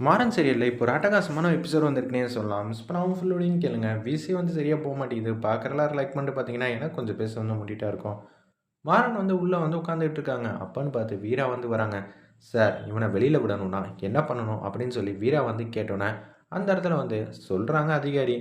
மாறன் சீரியலில் இப்போ ஒரு அட்டகாசமான எபிசோட் வந்திருக்குனே சொல்லலாம். மிஸ் பண்ணாமல் ஃபுல்லோடையும் கேளுங்க. விசி வந்து சரியாக போக மாட்டேங்குது. பார்க்குறலாம் லைக் பண்ணிட்டு பார்த்தீங்கன்னா எனக்கு கொஞ்சம் பேச வந்து முட்டிகிட்டா இருக்கும். மாறன் வந்து உள்ளே வந்து உட்காந்துட்டு இருக்காங்க. அப்பான்னு பார்த்து வீரா வந்து வராங்க. சார் இவனை வெளியில் விடணும்னா என்ன பண்ணணும்? அப்படின்னு சொல்லி வீரா வந்து கேட்டோன்னே அந்த இடத்துல வந்து சொல்கிறாங்க அதிகாரி.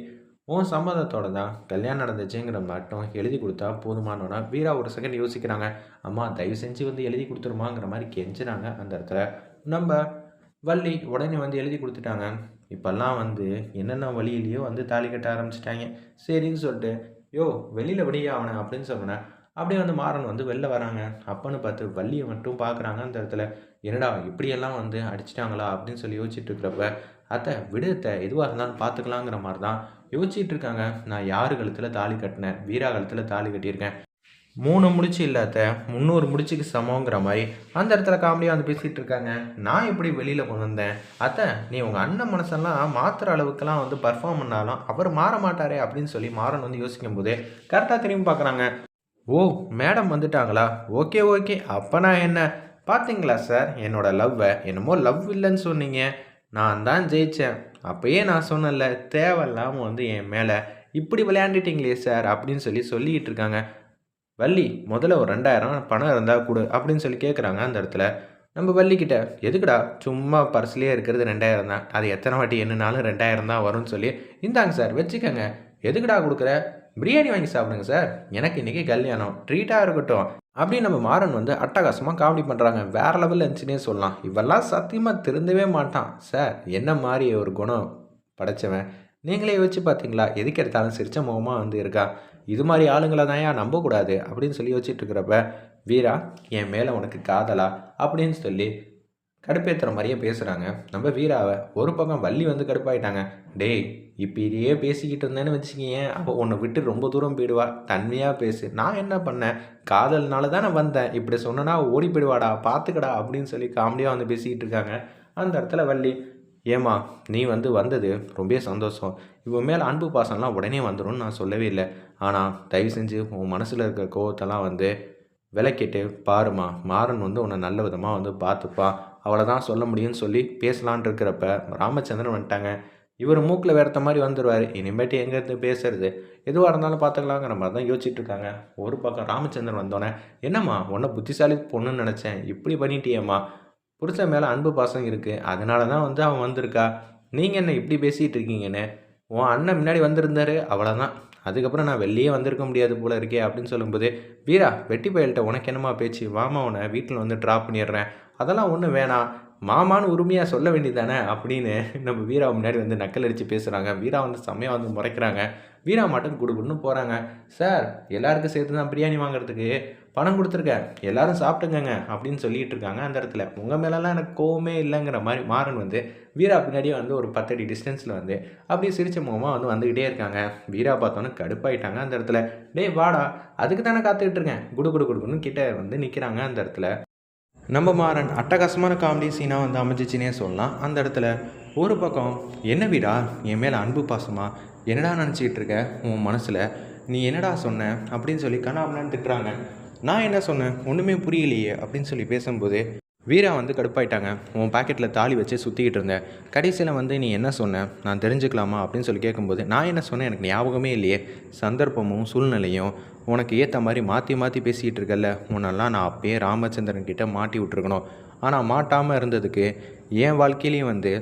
உன் சம்மதத்தோட தான் கல்யாணம் நடந்துச்சுங்கிற மட்டும் எழுதி கொடுத்தா போதுமானோன்னா வீரா ஒரு செகண்ட் யோசிக்கிறாங்க. அம்மா தயவு செஞ்சு வந்து எழுதி கொடுத்துருமாங்கிற மாதிரி கெஞ்சினாங்க அந்த இடத்துல. நம்ம வள்ளி உடனே வந்து எழுதி கொடுத்துட்டாங்க. இப்போல்லாம் வந்து என்னென்ன வழியிலையோ வந்து தாலி கட்ட ஆரம்பிச்சிட்டாங்க. சரின்னு சொல்லிட்டு யோ வெளியில் விடியா அவனை அப்படின்னு சொன்னேன் அப்படியே வந்து மாறன் வந்து வெளில வராங்க. அப்பன்னு பார்த்து வள்ளியை மட்டும் பார்க்குறாங்க அந்த இடத்துல. என்னடா இப்படியெல்லாம் வந்து அடிச்சிட்டாங்களா? அப்படின்னு சொல்லி யோசிச்சுட்டு இருக்கிறப்ப அத்தை விடுத்த எதுவாக இருந்தாலும் பார்த்துக்கலாங்கிற மாதிரி தான். யோசிச்சுட்டு இருக்காங்க. நான் யார் கழுத்தில் தாலி கட்டினேன்? வீரா கழுத்தில் தாலி கட்டியிருக்கேன். மூணு முடிச்சு இல்லாத முந்நூறு முடிச்சுக்கு சமங்கிற மாதிரி அந்த இடத்துல காமெடியாக வந்து பேசிகிட்டு இருக்காங்க. நான் எப்படி வெளியில் கொண்டு வந்தேன்? அத்தை நீ உங்கள் அண்ணன் மனசெல்லாம் மாற்றுற அளவுக்குலாம் வந்து பர்ஃபார்ம் பண்ணாலும் அவர் மாற மாட்டாரே அப்படின்னு சொல்லி மாறன் வந்து யோசிக்கும் போதே கரெக்டாக திரும்பி பார்க்குறாங்க. ஓ மேடம் வந்துட்டாங்களா? Okay okay. அப்போ நான் என்ன? பார்த்தீங்களா சார் என்னோட லவ்வை என்னமோ லவ் இல்லைன்னு சொன்னீங்க. நான் தான் ஜெயித்தேன் அப்போயே நான் சொன்னல தேவையில்லாமல் வந்து என் மேலே இப்படி விளையாண்டுட்டீங்களே சார் அப்படின்னு சொல்லி சொல்லிக்கிட்டு இருக்காங்க. வள்ளி முதல்ல ஒரு ரெண்டாயிரம் பணம் இருந்தால் கொடு அப்படின்னு சொல்லி கேட்குறாங்க அந்த இடத்துல. நம்ம வள்ளிக்கிட்ட எதுக்குடா சும்மா பர்ஸ்லேயே இருக்கிறது ரெண்டாயிரம் தான். அது எத்தனை வாட்டி என்னனாலும் ரெண்டாயிரம் தான் வரும்னு சொல்லி. இந்தாங்க சார் வச்சுக்கோங்க. எதுக்குடா கொடுக்குற? பிரியாணி வாங்கி சாப்பிடுங்க சார். எனக்கு இன்றைக்கி கல்யாணம். ட்ரீட்டாக இருக்கட்டும். அப்படின்னு நம்ம மாறன் வந்து அட்டகாசமாக காமெடி பண்ணுறாங்க வேறு லெவலில் இருந்துச்சுன்னே சொல்லலாம். இவெல்லாம் சத்தியமாக திருந்தவே மாட்டான். சார் என்ன மாதிரி ஒரு குணம் படைச்சவன்? நீங்களே வச்சு பார்த்தீங்களா எதுக்கு எடுத்தாலும் சிரிச்ச முகமாக வந்து இருக்கா? இது மாதிரி ஆளுங்களை தான் ஏன் நம்பக்கூடாது அப்படின்னு சொல்லி வச்சுட்டு இருக்கிறப்ப வீரா என் மேலே உனக்கு காதலா? அப்படின்னு சொல்லி கடுப்பேற்றுற மாதிரியே பேசுகிறாங்க நம்ம வீராவை ஒரு பக்கம் வள்ளி வந்து கடுப்பாயிட்டாங்க. டேய் இப்போ இதையே பேசிக்கிட்டு இருந்தேன்னு வச்சுக்கிங்க அப்போ உன்னை விட்டு ரொம்ப தூரம் போயிடுவா. தன்மையாக பேசு. நான் என்ன பண்ணேன்? காதல்னால தான் நான் வந்தேன். இப்படி சொன்னனா ஓடி போயிடுவாடா பார்த்துக்கடா அப்படின்னு சொல்லி காமெடியாக வந்து பேசிக்கிட்டு இருக்காங்க. அந்த இடத்துல வள்ளி ஏமா நீ வந்து வந்தது ரொம்ப சந்தோஷம். இவன் மேலே அன்பு பாசம்லாம் உடனே வந்துடும்னு நான் சொல்லவே இல்லை. ஆனால் தயவு செஞ்சு உன் மனசில் இருக்க கோவத்தெல்லாம் வந்து விளக்கிட்டு பாருமா மாறன் வந்து உன்னை நல்ல விதமாக வந்து பார்த்துப்பா. அவளை தான் சொல்ல முடியும்னு சொல்லி பேசலான் இருக்கிறப்ப ராமச்சந்திரன் வந்துட்டாங்க. இவர் மூக்கில் வேறத்த மாதிரி வந்துடுவார் இனிமேட்டு எங்கேருந்து பேசுறது? எதுவாக இருந்தாலும் பார்த்துக்கலாங்கிற மாதிரி தான் யோசிச்சுட்டு இருக்காங்க. ஒரு பக்கம் ராமச்சந்திரன் வந்தோடனே என்னம்மா உன்னை புத்திசாலி பொண்ணுன்னு நினச்சேன். இப்படி பண்ணிட்டியேம்மா. புருஷன் மேலே அன்பு பாசம் இருக்குது அதனால தான் வந்து அவன் வந்திருக்கா. நீங்கள் என்ன இப்படி பேசிகிட்டு இருக்கீங்கன்னு? உன் அண்ணன் முன்னாடி வந்திருந்தாரு அவ்வளோதான் அதுக்கப்புறம் நான் வெளியே வந்திருக்க முடியாது போல இருக்கே அப்படின்னு சொல்லும்போது வீரா வெட்டி பயல்கிட்ட உனக்கு என்னம்மா பேச்சு? வாமா உன்னை வீட்டில் வந்து ட்ராப் பண்ணிடுறேன். அதெல்லாம் ஒன்றும் வேணாம். மாமான்னு உரிமையாக சொல்ல வேண்டியதானே அப்படின்னு நம்ம வீரா முன்னாடி வந்து நக்கல் அடித்து பேசுகிறாங்க வீரா வந்து செம்மையாக வந்து முறைக்கிறாங்க. வீரா மட்டும் கொடுக்குன்னு போகிறாங்க சார் எல்லாருக்கும் சேர்த்து தான் பிரியாணி வாங்குறதுக்கு பணம் கொடுத்துருக்கேன். எல்லாரும் சாப்பிட்டுங்கங்க அப்படின்னு சொல்லிட்டு இருக்காங்க அந்த இடத்துல. உங்கள் மேலெல்லாம் எனக்கு கோவமே இல்லைங்கிற மாதிரி மாறன் வந்து வீரா பின்னாடியே வந்து ஒரு பத்தடி டிஸ்டன்ஸில் வந்து அப்படியே சிரிச்ச முகமாக வந்து வந்துக்கிட்டே இருக்காங்க. வீரா பார்த்தோன்னே கடுப்பாயிட்டாங்க அந்த இடத்துல. டேய் வாடா அதுக்கு தானே காத்துக்கிட்டு இருக்கேன். குடு குடு குடுக்குன்னு கிட்ட வந்து நிற்கிறாங்க அந்த இடத்துல. நம்ம மாறன் அட்டகாசமான காமெடி சீனாக வந்து அமைஞ்சிச்சினே சொல்லலாம். அந்த இடத்துல ஒரு பக்கம் என்ன வீடா? என் மேலே அன்பு பாசமா? என்னடா நினச்சிக்கிட்டு இருக்க? உன் மனசில் நீ என்னடா சொன்ன? அப்படின்னு சொல்லி கண்ணாமலான்னு திட்டுறாங்க. நான் என்ன சொன்னேன்? ஒன்றுமே புரியலையே. அப்படின்னு சொல்லி பேசும்போது வீரா வந்து கடுப்பாயிட்டாங்க. உன் பாக்கெட்டில் தாலி வச்சு சுற்றிக்கிட்டு இருந்தேன். கடைசியில் வந்து நீ என்ன சொன்ன? நான் தெரிஞ்சுக்கலாமா? அப்படின்னு சொல்லி கேட்கும்போது நான் என்ன சொன்னேன்? எனக்கு ஞாபகமே இல்லையே. சந்தர்ப்பமும் சூழ்நிலையும் உனக்கு ஏற்ற மாதிரி மாற்றி மாற்றி பேசிக்கிட்டு இருக்கல்ல. உன்னெல்லாம் நான் அப்பயே ராமச்சந்திரன் கிட்ட மாட்டி விட்ருக்கணும் ஆனால் மாட்டாமல் இருந்ததுக்கு என் வாழ்க்கையிலையும் வந்து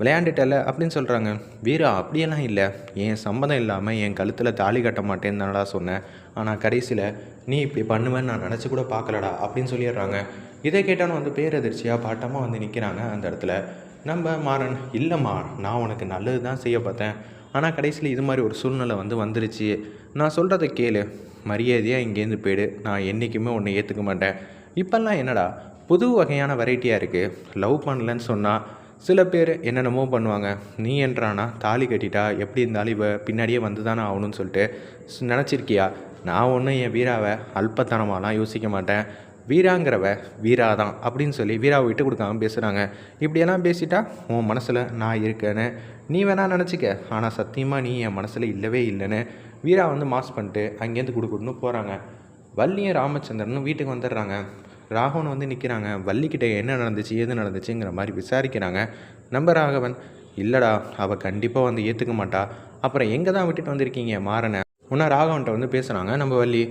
விளையாண்டுட்டல அப்படின்னு சொல்கிறாங்க வீரா அப்படியெல்லாம் இல்லை. என் சம்மந்தம் இல்லாமல் என் கழுத்தில் தாலி கட்ட மாட்டேன்னு தானடா சொன்னேன் ஆனால் கடைசியில் நீ இப்படி பண்ணுவேன்னு நான் நினச்சி கூட பார்க்கலடா அப்படின்னு சொல்லிடுறாங்க. இதை கேட்டாலும் வந்து பேரதிர்ச்சியாக பாட்டமாக வந்து நிற்கிறாங்க அந்த இடத்துல. நம்ம மாறன் இல்லைம்மா நான் உனக்கு நல்லது தான் செய்ய பார்த்தேன். ஆனால் கடைசியில் இது மாதிரி ஒரு சூழ்நிலை வந்து வந்துருச்சு. நான் சொல்கிறத கேளு. மரியாதையாக இங்கேருந்து போயிடு நான் என்றைக்குமே உன்னை ஏற்றுக்க மாட்டேன். இப்போல்லாம் என்னடா? புது வகையான வெரைட்டியாக இருக்குது லவ் பண்ணலன்னு சொன்னால் சில பேர் என்னென்னமோ பண்ணுவாங்க. நீ என்றானா தாலி கட்டிட்டா எப்படி இருந்தாலும் இவ பின்னாடியே வந்து தானே ஆகணும்னு சொல்லிட்டு ஸ் நினச்சிருக்கியா? நான் ஒன்றும் என் வீராவை அல்பத்தனமாலாம் யோசிக்க மாட்டேன். வீராங்கிறவ வீரா தான் அப்படின்னு சொல்லி வீராவை விட்டு கொடுக்காம பேசுகிறாங்க இப்படியெல்லாம் பேசிட்டா உன் மனசில் நான் இருக்கேன்னு நீ வேணால் நினச்சிக்க. ஆனால் சத்தியமாக நீ என் மனசில் இல்லவே இல்லைன்னு. வீரா வந்து மாஸ் பண்ணிட்டு அங்கேருந்து கொடுக்கணும்னு போகிறாங்க வள்ளியும் ராமச்சந்திரனும் வீட்டுக்கு வந்துடுறாங்க. ராகவன் வந்து நிற்கிறாங்க வள்ளிக்கிட்ட என்ன நடந்துச்சு ஏது நடந்துச்சுங்கிற மாதிரி விசாரிக்கிறாங்க. நம்ம ராகவன் இல்லைடா அவள் கண்டிப்பாக வந்து ஏற்றுக்க மாட்டா. அப்புறம் எங்கே தான் விட்டுட்டு வந்திருக்கீங்க மாறனை? உன்ன ராகவன்ட்ட வந்து பேசுகிறாங்க நம்ம வள்ளி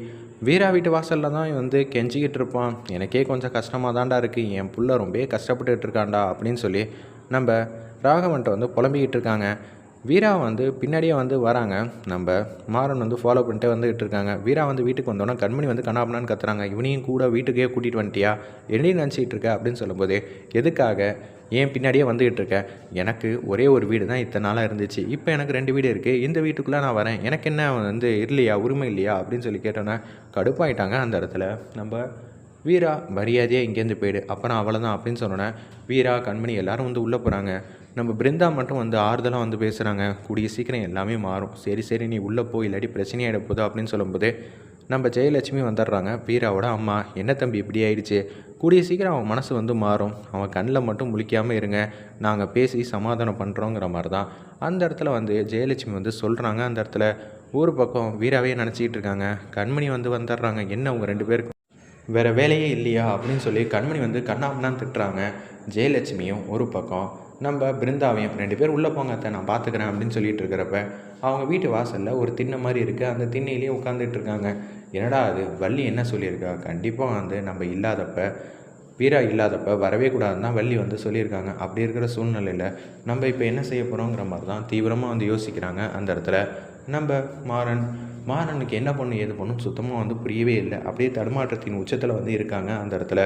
வீரா வீட்டு வாசலில் தான் வந்து கெஞ்சிக்கிட்டு இருப்பான். எனக்கே கொஞ்சம் கஷ்டமாக தான்டா இருக்குது என் புள்ள ரொம்ப கஷ்டப்பட்டுட்டு இருக்கான்டா அப்படின்னு சொல்லி நம்ம ராகவன்ட்ட வந்து புலம்பிக்கிட்டு இருக்காங்க. வீரா வந்து பின்னாடியே வந்து வராங்க. நம்ம மாறன் வந்து ஃபாலோ பண்ணிட்டு வந்துகிட்டு இருக்காங்க. வீரா வந்து வீட்டுக்கு வந்தோன்னா கண்மணி வந்து கண்ணாபனான்னு கத்துறாங்க. இவனையும் கூட வீட்டுக்கே கூட்டிகிட்டு வந்துட்டியா? என்ன நினச்சிக்கிட்டு இருக்க அப்படின்னு சொல்லும்போது எதுக்காக ஏன் பின்னாடியே வந்துகிட்டு இருக்க? எனக்கு ஒரே ஒரு வீடு தான் இத்தனை நாளாக இருந்துச்சு. இப்போ எனக்கு ரெண்டு வீடு இருக்குது இந்த வீட்டுக்குள்ளே நான் வரேன். எனக்கு என்ன வந்து இல்லையா? உரிமை இல்லையா? அப்படின்னு சொல்லி கேட்டோன்னே கடுப்பாயிட்டாங்க அந்த இடத்துல. நம்ம வீரா மரியாதையாக இங்கேருந்து போயிடு. அப்புறம் அவ்வளோதான் அப்படின்னு சொன்னோன்னே வீரா கண்மணி எல்லோரும் வந்து உள்ளே போகிறாங்க நம்ம பிருந்தா மட்டும் வந்து ஆறுதலாக வந்து பேசுகிறாங்க கூடிய சீக்கிரம் எல்லாமே மாறும். சரி சரி நீ உள்ளே போய் இல்லாட்டி பிரச்சனையாகிட போகுது. அப்படின்னு சொல்லும்போது நம்ம ஜெயலட்சுமி வந்துடுறாங்க. வீராவோட அம்மா என்ன தம்பி இப்படி ஆயிடுச்சு? கூடிய சீக்கிரம் அவன் மனசு வந்து மாறும். அவன் கண்ணில் மட்டும் முழிக்காமல் இருங்க. நாங்கள் பேசி சமாதானம் பண்ணுறோங்கிற மாதிரி தான் அந்த இடத்துல வந்து ஜெயலட்சுமி வந்து சொல்கிறாங்க அந்த இடத்துல ஊர் பக்கம் வீராவே நினச்சிக்கிட்டு இருக்காங்க. கண்மணி வந்து வந்துடுறாங்க. என்ன அவங்க ரெண்டு பேருக்கும் வேறு வேலையே இல்லையா? அப்படின்னு சொல்லி கண்மணி வந்து கண்ணாமண்ணான்னு திட்டுறாங்க. ஜெயலட்சுமியும் ஒரு பக்கம் நம்ம பிருந்தாவையும் ரெண்டு பேர் உள்ளே போங்க அத்தை நான் பார்த்துக்கிறேன் அப்படின்னு சொல்லிட்டு இருக்கிறப்ப அவங்க வீட்டு வாசலில் ஒரு திண்ணை மாதிரி இருக்குது அந்த திண்ணையிலேயே உட்காந்துட்டு இருக்காங்க. என்னடா அது? வள்ளி என்ன சொல்லியிருக்கா? கண்டிப்பாக வந்து நம்ம இல்லாதப்ப வீரா இல்லாதப்ப வரவே கூடாதுன்னு தான் வள்ளி வந்து சொல்லியிருக்காங்க. அப்படி இருக்கிற சூழ்நிலையில் நம்ம இப்போ என்ன செய்ய போகிறோங்கிற மாதிரி தான் தீவிரமாக வந்து யோசிக்கிறாங்க அந்த இடத்துல. நம்ம மாறன் மாறனுக்கு என்ன பண்ணும் ஏது பண்ணும் சுத்தமாக வந்து புரியவே இல்லை. அப்படியே தடுமாற்றத்தின் உச்சத்தில் வந்து இருக்காங்க அந்த இடத்துல.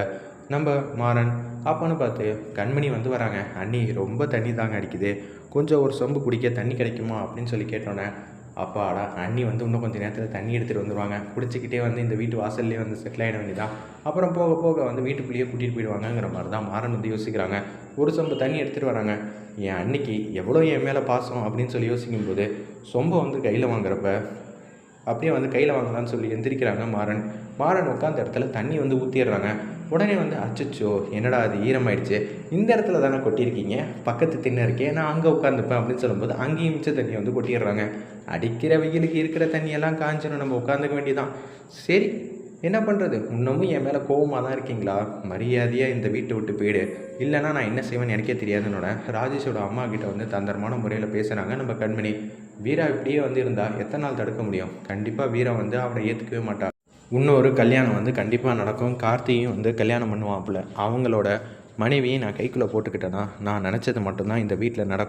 நம்ம மாறன் அப்போன்னு பார்த்து கண்மணி வந்து வராங்க. அண்ணி ரொம்ப தண்ணி தாங்க அடிக்குது. கொஞ்சம் ஒரு சொம்பு குடிக்க தண்ணி கிடைக்குமா? அப்படின்னு சொல்லி கேட்டோன்னே அப்பாடா அண்ணி வந்து இன்னும் கொஞ்சம் நேரத்தில் தண்ணி எடுத்துகிட்டு வந்துடுவாங்க குடிச்சிக்கிட்டே வந்து இந்த வீட்டு வாசல்லே வந்து செட்டில் ஆகிட வேண்டியதான் அப்புறம் போக போக வந்து வீட்டுக்குள்ளேயே கூட்டிகிட்டு போயிடுவாங்கங்கிற மாதிரி தான் மாறன் வந்து யோசிக்கிறாங்க. ஒரு சொம்பு தண்ணி எடுத்துகிட்டு வராங்க. என் அன்னைக்கு எவ்வளோ என் மேலே பாசம் அப்படின்னு சொல்லி யோசிக்கும்போது சொம்பை வந்து கையில் வாங்குறப்ப அப்படியே வந்து கையில் வாங்கலாம்னு சொல்லி எந்திரிக்கிறாங்க மாறன். மாறன் உட்காந்த இடத்துல தண்ணி வந்து ஊற்றிடுறாங்க உடனே வந்து அச்சச்சோ என்னடா அது ஈரமாயிடுச்சு. இந்த இடத்துல தானே கொட்டியிருக்கீங்க? பக்கத்து தின்ன இருக்கேன் நான் அங்கே உட்காந்துப்பேன் அப்படின்னு சொல்லும்போது அங்கேயும் மிச்ச தண்ணியை வந்து கொட்டிடுறாங்க. அடிக்கிற வெயிலுக்கு இருக்கிற தண்ணியெல்லாம் காஞ்சிடும் நம்ம உட்காந்துக்க வேண்டியதான் சரி என்ன பண்ணுறது இன்னமும் என் மேலே கோவமாக தான் இருக்கீங்களா? மரியாதையாக இந்த வீட்டை விட்டு போயிடு. இல்லைன்னா நான் என்ன செய்வேன்னு எனக்கே தெரியாதுன்னோட ராஜேஷோட அம்மா கிட்ட வந்து தந்தரமான முறையில் பேசுகிறாங்க நம்ம கண்மணி. வீரா இப்படியே வந்து இருந்தால் எத்தனை நாள் தடுக்க முடியும்? கண்டிப்பாக வீரா வந்து அவனை ஏற்றுக்கவே மாட்டாள் இன்னொரு கல்யாணம் வந்து கண்டிப்பாக நடக்கும். கார்த்தியும் வந்து கல்யாணம் பண்ணுவாப்புல. அவங்களோட மனைவியை நான் கைக்குள்ளே போட்டுக்கிட்டேன்னா நான் நினச்சது மட்டும்தான் இந்த வீட்டில் நடக்கும்.